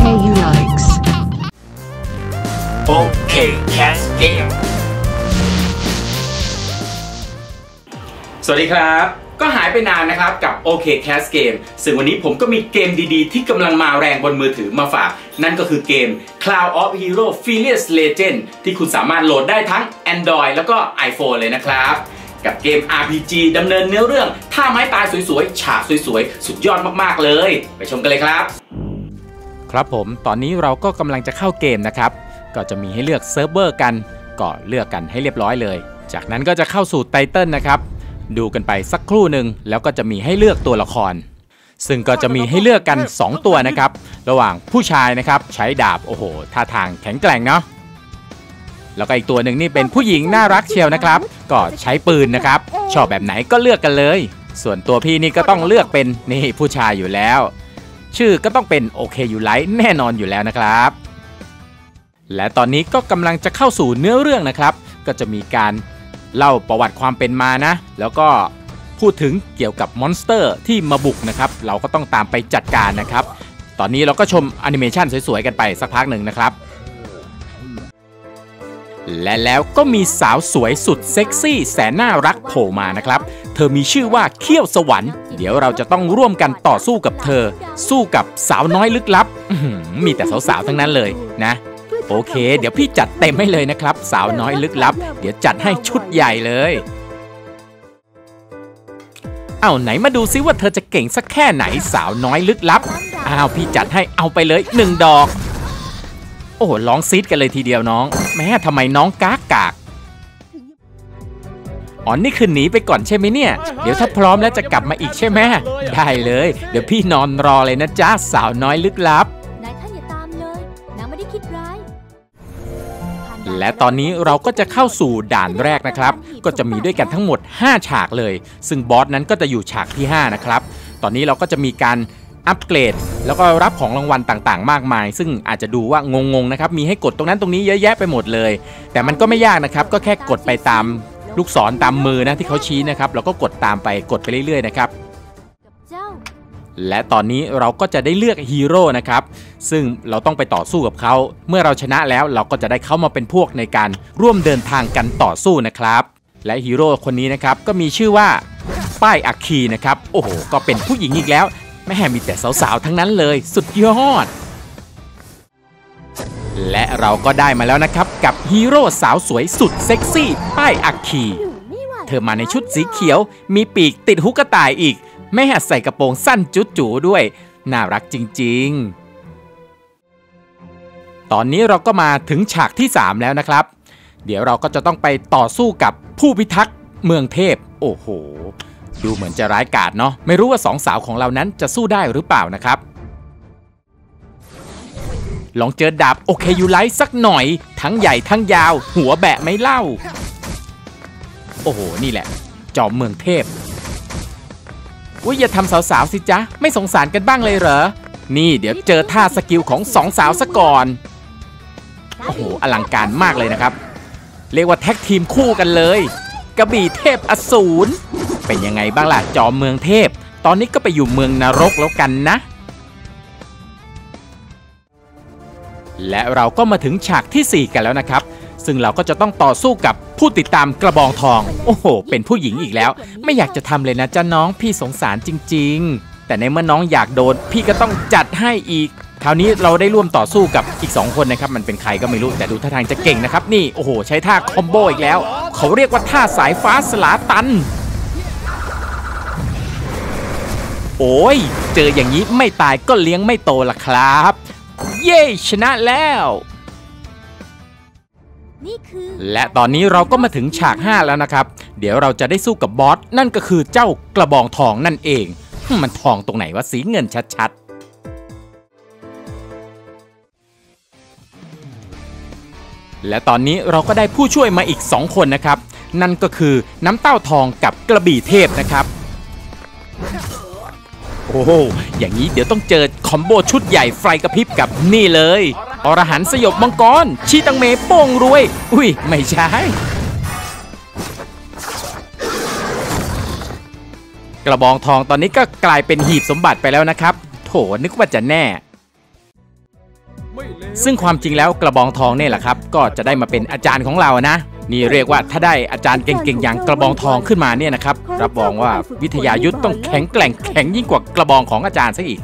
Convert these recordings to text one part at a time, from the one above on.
Okay, you likes. โอเคแคสเกมสวัสดีครับ ก็หายไปนานนะครับกับ OK Cast Game ซึ่งวันนี้ผมก็มีเกมดีๆ ที่กำลังมาแรงบนมือถือมาฝาก นั่นก็คือเกม Cloud of Hero Furious Legend ที่คุณสามารถโหลดได้ทั้ง Android แล้วก็ iPhone เลยนะครับกับเกม RPG ดำเนินเนื้อเรื่อง ท่าไม้ตายสวยๆ ฉากสวยๆ สุดยอดมากๆ เลย ไปชมกันเลยครับ ครับผม ตอนนี้เราก็กำลังจะเข้าเกมนะครับ ก็จะมีให้เลือกเซิร์ฟเวอร์กันก็เลือกกันให้เรียบร้อยเลย จากนั้นก็จะเข้าสู่ไตเติลนะครับ ดูกันไปสักครู่หนึ่งแล้วก็จะมีให้เลือกตัวละคร ซึ่งก็จะมีให้เลือกกัน 2 ตัวนะครับ ระหว่างผู้ชายนะครับใช้ดาบโอ้โหท่าทางแข็งแกร่งเนาะ แล้วก็อีกตัวหนึ่งนี่เป็นผู้หญิงน่ารักเชียวนะครับ ก็ใช้ปืนนะครับ ชอบแบบไหนก็เลือกกันเลย ส่วนตัวพี่นี่ก็ต้องเลือกเป็นนี่ผู้ชายอยู่แล้ว ชื่อก็ต้องเป็นโอเคยูไลท์แน่นอนอยู่แล้วนะครับ และตอนนี้ก็กำลังจะเข้าสู่เนื้อเรื่องนะครับ ก็จะมีการเล่าประวัติความเป็นมานะ แล้วก็พูดถึงเกี่ยวกับมอนสเตอร์ที่มาบุกนะครับ เราก็ต้องตามไปจัดการนะครับ ตอนนี้เราก็ชมแอนิเมชันสวยๆ กันไปสักพักหนึ่งนะครับ และแล้วก็มีสาวสวยสุดเซ็กซี่แสนน่ารักโผล่มานะครับ ธอมีชื่อว่าเขี้ยวสวรรค์ เดี๋ยวเราจะต้องร่วมกันต่อสู้กับเธอ สู้กับสาวน้อยลึกลับมีแต่สาวๆทั้งนั้นเลยนะ โอเค เดี๋ยวพี่จัดเต็มให้เลยนะครับ สาวน้อยลึกลับ เดี๋ยวจัดให้ชุดใหญ่เลยเอาไหนมาดูซิว่าเธอจะเก่งสักแค่ไหนสาวน้อยลึกลับ อ้าวพี่จัดให้เอาไปเลยหนึ่งดอก โอ้ร้องซีดกันเลยทีเดียวน้อง แม่ทำไมน้องกากกาก อ๋อนี่คือหนีไปก่อนใช่ไหมเนี่ย เดี๋ยวถ้าพร้อมแล้วจะกลับมาอีกใช่ไหมได้เลย เดี๋ยวพี่นอนรอเลยนะจ้าสาวน้อยลึกลับ นายท่านอย่าตามเลยนางไม่ได้คิดร้ายผ่านด่านและตอนนี้เราก็จะเข้าสู่ด่านแรกนะครับ ก็จะมีด้วยกันทั้งหมด 5 ฉากเลย ซึ่งบอสนั้นก็จะอยู่ฉากที่ 5 นะครับ ตอนนี้เราก็จะมีการอัปเกรด แล้วก็รับของรางวัลต่างๆ มากมาย ซึ่งอาจจะดูว่างงๆนะครับ มีให้กดตรงนั้นตรงนี้เยอะแยะไปหมดเลย แต่มันก็ไม่ยากนะครับ ก็แค่กดไปตาม ลูกศรตามมือนะที่เขาชี้นะครับ เราก็กดตามไปกดไปเรื่อยๆนะครับและตอนนี้เราก็จะได้เลือกฮีโร่นะครับ ซึ่งเราต้องไปต่อสู้กับเขา เมื่อเราชนะแล้วเราก็จะได้เข้ามาเป็นพวกในการร่วมเดินทางกันต่อสู้นะครับ และฮีโร่คนนี้นะครับก็มีชื่อว่าป้ายอัคคีนะครับ โอ้โห ก็เป็นผู้หญิงอีกแล้ว แม่มีแต่สาวๆ ทั้งนั้นเลย สุดยอด และเราก็ได้มาแล้วนะครับ กับฮีโร่สาวสวยสุดเซ็กซี่ ป้ายอัคคีอยู่ไม่ไหวเธอมาในชุดสีเขียว มีปีกติดหุกกระต่ายอีกแม่ใส่กระโปรงสั้นจุ๋ๆด้วย น่ารักจริง ๆ ตอนนี้เราก็มาถึงฉากที่ 3 แล้วนะครับ เดี๋ยวเราก็จะต้องไปต่อสู้กับผู้พิทักษ์เมืองเทพ โอ้โห ดูเหมือนจะร้ายกาจเนาะไม่รู้ว่าสองสาวของเรานั้นจะสู้ได้หรือเปล่านะครับ ลองเจอดาบโอเคยูไลท์สักหน่อย ทั้งใหญ่ทั้งยาว หัวแบะไม่เล่า โอ้โห นี่แหละ จอมเมืองเทพอุ้ยอย่าทำสาวๆสิจ๊ะ ไม่สงสารกันบ้างเลยเหรอ นี่เดี๋ยวเจอท่าสกิลของสองสาวซะก่อน โอ้โห อลังการมากเลยนะครับ เรียกว่าแท็กทีมคู่กันเลยกระบี่เทพอสูรเป็นยังไงบ้างล่ะจอมเมืองเทพ ตอนนี้ก็ไปอยู่เมืองนรกแล้วกันนะ และเราก็มาถึงฉากทีสี่ 4 กันแล้วนะครับ ซึ่งเราก็จะต้องต่อสู้กับผู้ติดตามกระบองทอง โอ้โห เป็นผู้หญิงอีกแล้ว ไม่อยากจะทำเลยนะจ๊ะน้องพี่สงสารจริง ๆ แต่ในเมื่อน้องอยากโดน พี่ก็ต้องจัดให้อีกคราวนี้เราได้ร่วมต่อสู้กับอีก 2 คนนะครับ มันเป็นใครก็ไม่รู้แต่ดูท่าทางจะเก่งนะครับ นี่โอ้โห ใช้ท่าคอมโบอีกแล้ว เขาเรียกว่าท่าสายฟ้าสลาตัน โอ้ย เจออย่างนี้ไม่ตายก็เลี้ยงไม่โตละครับ เย้ชนะแล้ว นี่คือ และตอนนี้เราก็มาถึงฉาก 5 แล้วนะครับ เดี๋ยวเราจะได้สู้กับบอส นั่นก็คือเจ้ากระบองทองนั่นเอง มันทองตรงไหนวะสีเงินชัดๆ และตอนนี้เราก็ได้ผู้ช่วยมาอีก 2 คนนะครับ นั่นก็คือน้ำเต้าทองกับกระบี่เทพนะครับ โอ้โห อย่างนี้เดี๋ยวต้องเจอคอมโบชุดใหญ่ไฟกระพริบกับนี่เลย อรหันต์สยบมังกร ชีตังเมโป้งรวย อุ้ย ไม่ใช่ กระบองทองตอนนี้ก็กลายเป็นหีบสมบัติไปแล้วนะครับ โถนึกว่าจะแน่ ซึ่งความจริงแล้วกระบองทองเนี่ยแหละครับ ก็จะได้มาเป็นอาจารย์ของเรานะ นี่เรียกว่าถ้าได้อาจารย์เก่งๆอย่างกระบองทองขึ้นมาเนี่ยนะครับรับรองว่าวิทยายุทธต้องแข็งแกร่งแข็งยิ่งกว่ากระบองของอาจารย์ซะอีก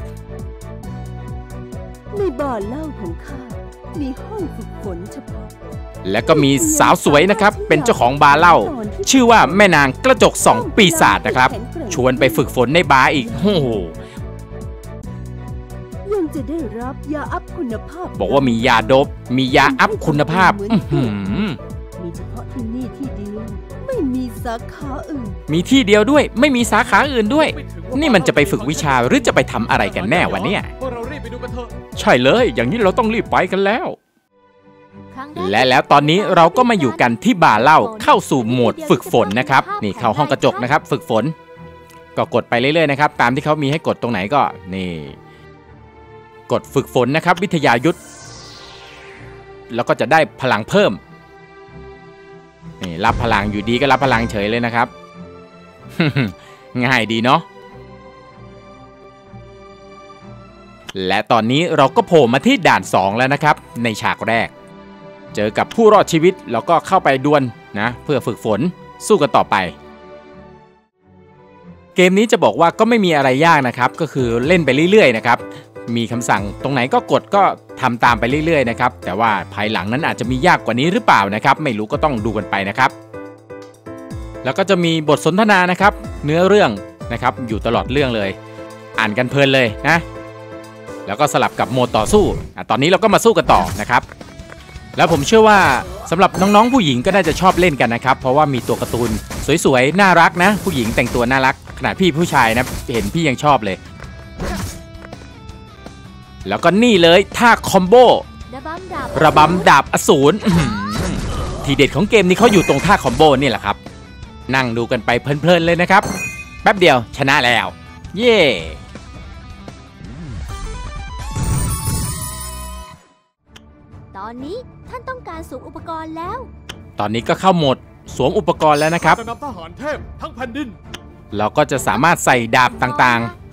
ในบ่อเหล้าของข้ามีห้องฝึกฝนเฉพาะและก็มีสาวสวยนะครับ เป็นเจ้าของบาร์เหล้าชื่อว่าแม่นางกระจกสองปีศาจนะครับ ชวนไปฝึกฝนในบาร์อีกโอ้โหยังจะได้รับยาอัพคุณภาพ บอกว่ามียาโดบมียาอัพคุณภาพอื้อหือมีเฉพาขาอื่น มีที่เดียวด้วยไม่มีสาขาอื่นด้วย นี่มันจะไปฝึกวิชาหรือจะไปทำอะไรกันแน่วะเนี่ยพวกเรารีบไปดูกันเถอะใช่เลย อย่างนี้เราต้องรีบไปกันแล้วครั้งแรกและแล้วตอนนี้เราก็มาอยู่กันที่บาร์เหล้าเข้าสู่โหมดฝึกฝนนะครับ นี่เข้าห้องกระจกนะครับ ฝึกฝน ก็กดไปเรื่อยๆนะครับ ตามที่เขามีให้กดตรงไหนก็ นี่ กดฝึกฝนนะครับ วิทยายุทธแล้วก็จะได้พลังเพิ่ม นี่รับพลังอยู่ดีก็รับพลังเฉยเลยนะครับ ง่ายดีเนาะและตอนนี้เราก็โผล่มาที่ด่าน 2 แล้วนะครับ ในฉากแรก เจอกับผู้รอดชีวิตแล้วก็เข้าไปดวลนะเพื่อฝึกฝนสู้กันต่อไป เกมนี้จะบอกว่าก็ไม่มีอะไรยากนะครับ ก็คือเล่นไปเรื่อยๆนะครับ มีคำสั่งตรงไหนก็กดก็ ทำตามไปเรื่อยๆนะครับแต่ว่าภายหลังนั้นอาจจะมียากกว่านี้หรือเปล่านะครับ ไม่รู้ก็ต้องดูกันไปนะครับ แล้วก็จะมีบทสนทนานะครับ เนื้อเรื่องนะครับอยู่ตลอดเรื่องเลย อ่านกันเพลินเลยนะ แล้วก็สลับกับโหมดต่อสู้อตอนนี้เราก็มาสู้กันต่อนะครับ แล้วผมเชื่อว่าสำหรับน้องๆผู้หญิงก็น่าจะชอบเล่นกันนะครับ เพราะว่ามีตัวการ์ตูนสวยๆน่ารักนะ ผู้หญิงแต่งตัวน่ารักขนาดพี่ผู้ชายนะเห็นพี่ยังชอบเลย แล้วก็นี่เลยท่าคอมโบระบำดาบระบำดาบอสูรอื้อหือทีเด็ดของเกมนี้เขาอยู่ตรงท่าคอมโบนี่แหละครับ นั่งดูกันไปเพลินๆเลยนะครับ แป๊บเดียวชนะแล้ว เย้ตอนนี้ท่านต้องการสูงอุปกรณ์แล้ว ตอนนี้ก็เข้าโหมดสวมอุปกรณ์แล้วนะครับจะนำทหารเทพทั้งแผ่นดิน เราก็จะสามารถใส่ดาบต่างๆ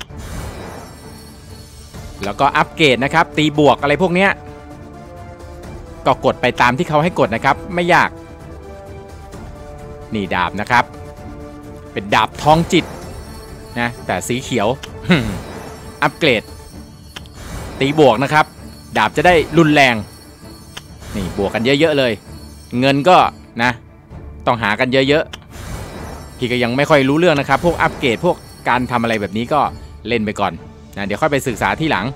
แล้วก็อัปเกรดนะครับ ตีบวกอะไรพวกเนี้ยก็กดไปตามที่เขาให้กดนะครับ ไม่ยาก นี่ดาบนะครับ เป็นดาบทองจิตนะแต่สีเขียว อัปเกรด ตีบวกนะครับ ดาบจะได้รุนแรง นี่บวกกันเยอะๆเลย เงินก็นะ ต้องหากันเยอะๆพี่ก็ยังไม่ค่อยรู้เรื่องนะครับ พวกอัปเกรดพวกการทำอะไรแบบนี้ก็เล่นไปก่อน นะเดี๋ยวค่อยไปศึกษาที่หลัง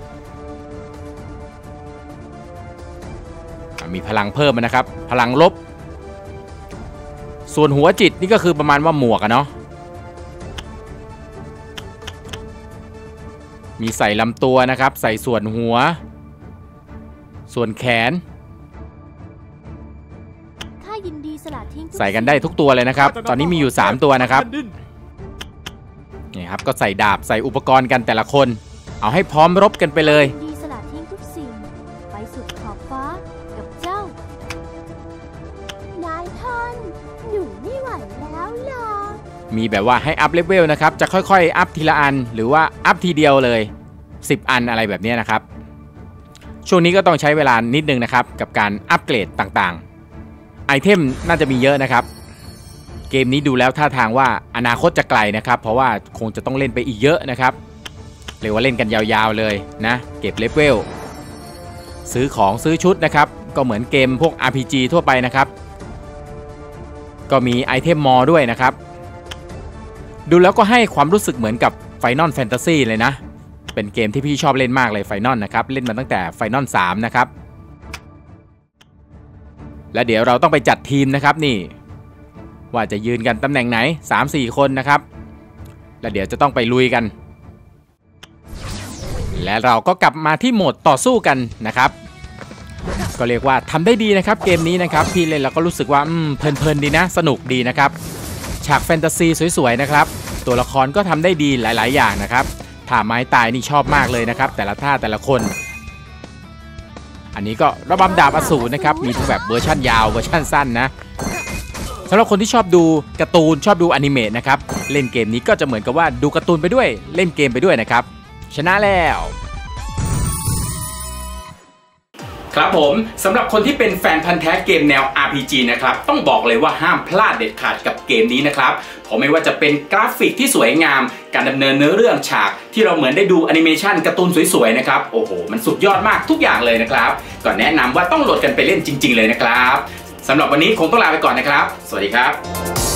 อะมีพลังเพิ่มนะครับ พลังลบ ส่วนหัวจิตนี่ก็คือประมาณว่าหมวกอะเนาะมีใส่ลำตัวนะครับ ใส่ส่วนหัว ส่วนแขนข้ายินดีสละทิ้งทุใส่กันได้ทุกตัวเลยนะครับ ตอนนี้มีอยู่ 3 ตัวนะครับนี่ครับก็ใส่ดาบใส่อุปกรณ์กันแต่ละคน เอาให้พร้อมรบกันไปเลยยินดีสละทิ้งทุกสิ่ง ไปสุดขอบฟ้ากับเจ้า นายท่านหนูไม่ไหวแล้วหรอมีแบบว่าให้อัพเลเวลนะครับ จะค่อยๆ อัพทีละอัน หรือว่าอัพทีเดียวเลย 10 อันอะไรแบบเนี้ยนะครับ ช่วงนี้ก็ต้องใช้เวลานิดนึงนะครับ กับการอัปเกรดต่างๆ ไอเทมน่าจะมีเยอะนะครับ เกมนี้ดูแล้วท่าทางว่าอนาคตจะไกลนะครับ เพราะว่าคงจะต้องเล่นไปอีกเยอะนะครับ เรียกว่าเล่นกันยาวๆเลยนะ เก็บเลเวลซื้อของซื้อชุดนะครับ ก็เหมือนเกมพวก RPG ทั่วไปนะครับ ก็มีไอเทมมอด้วยนะครับ ดูแล้วก็ให้ความรู้สึกเหมือนกับ Final Fantasy เลยนะ เป็นเกมที่พี่ชอบเล่นมากเลย Final นะครับ เล่นมาตั้งแต่ Final 3นะครับ และเดี๋ยวเราต้องไปจัดทีมนะครับนี่ ว่าจะยืนกันตำแหน่งไหน 3-4 คนนะครับ และเดี๋ยวจะต้องไปลุยกัน และเราก็กลับมาที่โหมดต่อสู้กันนะครับก็เรียกว่าทำได้ดีนะครับเกมนี้นะครับพี่เล่นแล้วก็รู้สึกว่าเพลินๆดีนะ สนุกดีนะครับฉากแฟนตาซีสวยๆนะครับตัวละครก็ทำได้ดีหลาย ๆ อย่างนะครับท่าไม้ตายนี่ชอบมากเลยนะครับ แต่ละท่าแต่ละคน อันนี้ก็ระบำดาบอสูรนะครับมีทั้งแบบเวอร์ชั่นยาวเวอร์ชั่นสั้นนะสำหรับคนที่ชอบดูการ์ตูนชอบดูอนิเมะนะครับเล่นเกมนี้ก็จะเหมือนกับว่าดูการ์ตูนไปด้วยเล่นเกมไปด้วยนะครับ ชนะแล้วครับผมสำหรับคนที่เป็นแฟนพันธ์แท้เกมแนว RPG นะครับต้องบอกเลยว่าห้ามพลาดเด็ดขาดกับเกมนี้นะครับเพราะไม่ว่าจะเป็นกราฟิกที่สวยงาม การดำเนินเนื้อเรื่องฉาก ที่เราเหมือนได้ดูแอนิเมชันการ์ตูนสวยๆนะครับโอ้โหมันสุดยอดมากทุกอย่างเลยนะครับก็แนะนำว่าต้องโหลดกันไปเล่นจริง ๆ เลยนะครับสำหรับวันนี้คงต้องลาไปก่อนนะครับ สวัสดีครับ